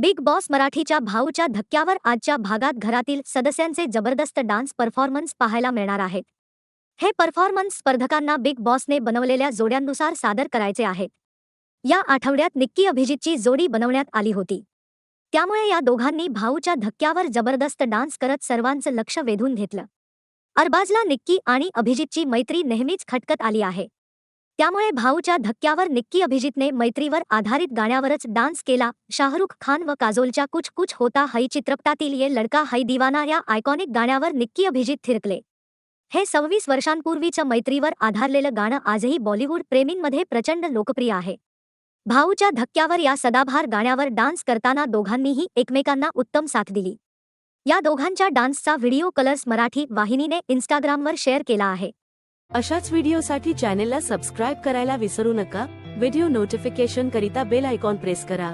Big boss मराठीच्या भाऊच्या धक्क्यावर आजच्या भागात घरातील सदस्यांचे जबरदस्त डान्स परफॉर्मन्स पाहायला मिळणार आहेत. हे परफॉर्मन्स स्पर्धकांना बिग बॉसने बनवलेल्या जोड्यांनुसार सादर करायचे आहेत. या आठवड्यात निक्की अभिजितची जोडी बनवण्यात आली होती. त्यामुळे या दोघांनी भाऊच्या धक्क्यावर जबरदस्त डान्स करत सर्वांचं लक्ष वेधून घेतलं. अरबाजला निक्की आणि अभिजितची मैत्री नेहमीच खटकत आली आहे. त्यामुळे भाऊच्या धक्क्यावर निक्की अभिजितने मैत्रीवर आधारित गाण्यावरच डान्स केला. शाहरुख खान व काजोलच्या कुछ कुछ होता है चित्रपटातील ये लडका है दिवाना या आयकॉनिक गाण्यावर निक्की अभिजित थिरकले. हे सव्वीस वर्षांपूर्वीचं मैत्रीवर आधारलेलं गाणं आजही बॉलिवूड प्रेमींमध्ये प्रचंड लोकप्रिय आहे. भाऊच्या धक्क्यावर या सदाभार गाण्यावर डान्स करताना दोघांनीही एकमेकांना उत्तम साथ दिली. या दोघांच्या डान्सचा व्हिडिओ कलर्स मराठी वाहिनीने इन्स्टाग्रामवर शेअर केला आहे. अशाच व्हिडिओसाठी चॅनेलला सबस्क्राईब करायला विसरू नका. व्हिडिओ नोटिफिकेशन करिता बेल आयकॉन प्रेस करा.